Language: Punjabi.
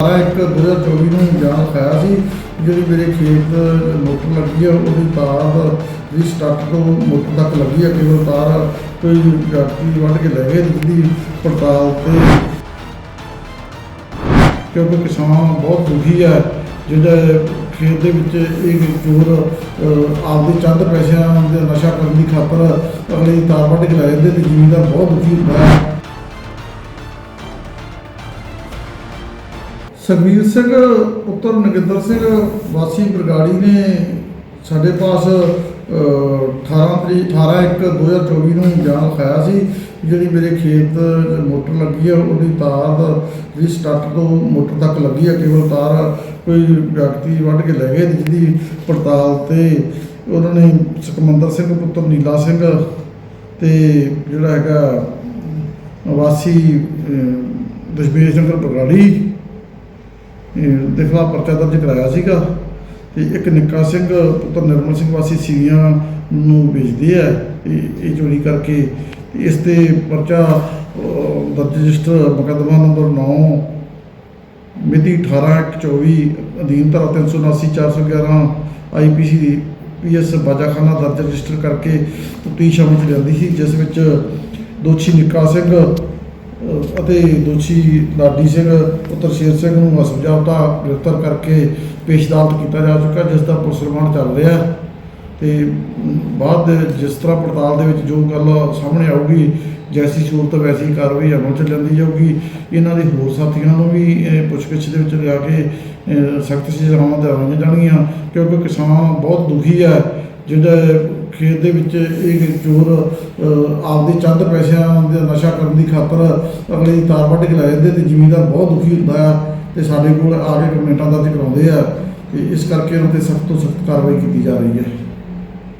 ਆ ਇੱਕ 2024 ਨੂੰ ਜਾਣ ਖਾਇਆ ਸੀ, ਜਿਹੜੀ ਮੇਰੇ ਖੇਤ ਮੋਟਰ ਲੱਗੀ ਆ, ਉਹਦੀ ਤਾਰ ਦੀ ਸਟਾਰਟ ਤੋਂ ਮੋਟਰ ਤੱਕ ਲੱਗੀ ਆ ਕੇਵਲ ਤਾਰ ਕੋਈ ਵਿਅਕਤੀ ਵੱਢ ਕੇ ਲੈ ਗਏ ਜਿਹਦੀ ਪੜਤਾਲ ਤੇ। ਕਿਉਂਕਿ ਕਿਸਾਨ ਬਹੁਤ ਦੁਖੀ ਹੈ ਜਿਹੜਾ ਖੇਤ ਦੇ ਵਿੱਚ ਇਹ ਚੋਰ ਆਪਦੇ ਚੰਦ ਪੈਸਿਆਂ ਦੇ ਨਸ਼ਾ ਕਰਨ ਦੀ ਖਾਤਰ ਅਗਲੇ ਤਾਰ ਵੱਢ ਕੇ ਲੈ ਜਾਂਦੇ ਤੇ ਜ਼ਿਮੀਂਦਾਰ ਬਹੁਤ ਦੁਖੀ ਹੁੰਦਾ। ਹੈ ਸੁਖਬੀਰ ਸਿੰਘ ਪੁੱਤਰ ਨਗਿੰਦਰ ਸਿੰਘ ਵਾਸੀ ਬਰਗਾੜੀ ਨੇ ਸਾਡੇ ਪਾਸ ਅਹ, 18 ਤਰੀਕ 18 ਇੱਕ 2024 ਨੂੰ ਬਿਆਨ ਲਿਖਾਇਆ ਸੀ ਜਿਹੜੀ ਮੇਰੇ ਖੇਤ ਮੋਟਰ ਲੱਗੀ ਆ ਉਹਦੀ ਤਾਰ ਜਿਹੜੀ ਸਟਾਰਟ ਤੋਂ ਮੋਟਰ ਤੱਕ ਲੱਗੀ ਆ ਕੇਵਲ ਤਾਰ ਕੋਈ ਵਿਅਕਤੀ ਵੱਢ ਕੇ ਲੈ ਗਏ ਜਿਹਦੀ ਪੜਤਾਲ ਤੇ ਉਹਨਾਂ ਨੇ ਸੁਖਮੰਦਰ ਸਿੰਘ ਪੁੱਤਰ ਨੀਲਾ ਸਿੰਘ ਤੇ ਜਿਹੜਾ ਹੈਗਾ ਵਾਸੀ ਦਸ਼ਮੇਸ਼ ਨਗਰ ਬਰਗਾੜੀ ਦੇ ਖਿਲਾਫ ਪਰਚਾ ਦਰਜ ਕਰਾਇਆ ਸੀਗਾ ਤੇ ਇੱਕ ਨਿੱਕਾ ਸਿੰਘ ਪੁੱਤਰ ਨਿਰਮਲ ਸਿੰਘ ਵਾਸੀ ਸੀਵੀਆਂ ਨੂੰ ਵੇਚਦੇ ਆ ਇਹ ਇਹ ਚੋਰੀ ਕਰਕੇ ਇਸ ਤੇ ਪਰਚਾ ਦਰਜ ਰਜਿਸਟਰ ਮੁਕੱਦਮਾ ਨੰਬਰ 9 ਮਿਤੀ 18/24 ਅਧੀਨ ਧਾਰਾ 379 411 ਆਈਪੀਸੀ ਪੀਐਸ ਬਾਜਾਖਾਨਾ ਦਰਜ ਰਜਿਸਟਰ ਕਰਕੇ ਤਫਤੀਸ਼ ਅਮਲ 'ਚ ਲਿਆਂਦੀ ਸੀ, ਜਿਸ ਵਿੱਚ ਦੋਸ਼ੀ ਨਿੱਕਾ ਸਿੰਘ ਅਤੇ ਦੋਸ਼ੀ ਲਾਡੀ ਸਿੰਘ, ਪੁੱਤਰ ਸ਼ੇਰ ਸਿੰਘ ਨੂੰ ਅਸਮਝਾਵਤਾ ਗ੍ਰਿਫਤਾਰ ਕਰਕੇ ਪੇਸ਼ ਅਦਾਲਤ ਕੀਤਾ ਜਾ ਚੁੱਕਾ, ਜਿਸ ਦਾ ਪੁਲਿਸ ਰਿਮਾਂਡ ਚੱਲ ਰਿਹਾ ਹੈ। ਤੇ ਬਾਅਦ ਦੇ ਜਿਸ ਤਰ੍ਹਾਂ ਪੜਤਾਲ ਦੇ ਵਿੱਚ ਜੋ ਗੱਲ ਸਾਹਮਣੇ ਆਊਗੀ, ਜੈਸੀ ਸੂਰਤ ਵੈਸੀ ਕਾਰਵਾਈ ਅਮਲ ਚ ਲੈਂਦੀ ਜਾਊਗੀ। ਇਹਨਾਂ ਦੇ ਹੋਰ ਸਾਥੀਆਂ ਨੂੰ ਵੀ ਇਹ ਪੁੱਛਗਿੱਛ ਦੇ ਵਿੱਚ ਲਿਆ ਕੇ ਸਖਤ ਸਜ਼ਾਵਾਂ ਦਿਵਾਈਆਂ ਜਾਣਗੀਆਂ, ਕਿਉਂਕਿ ਕਿਸਾਨ ਬਹੁਤ ਦੁਖੀ ਹੈ ਜਿਹੜਾ ਖੇਤ ਦੇ ਵਿੱਚ ਇਹ ਚੋਰ ਆਪਦੇ ਚੰਦ ਪੈਸਿਆਂ ਦਾ ਨਸ਼ਾ ਕਰਨ ਦੀ ਖਾਤਰ ਅਗਲੇ ਦੀ ਤਾਰ ਵੱਢ ਕੇ ਲੈ ਜਾਂਦੇ ਤੇ ਜ਼ਿਮੀਂਦਾਰ ਬਹੁਤ ਦੁਖੀ ਹੁੰਦਾ ਆ ਤੇ ਸਾਡੇ ਕੋਲ ਆ ਕੇ ਕਮੈਂਟਾਂ ਦਰਜ ਕਰਾਉਂਦੇ ਆ ਤੇ ਇਸ ਕਰਕੇ ਉਹਨਾਂ ਤੇ ਸਖਤ ਤੋਂ ਸਖਤ ਕਾਰਵਾਈ ਕੀਤੀ ਜਾ ਰਹੀ ਹੈ।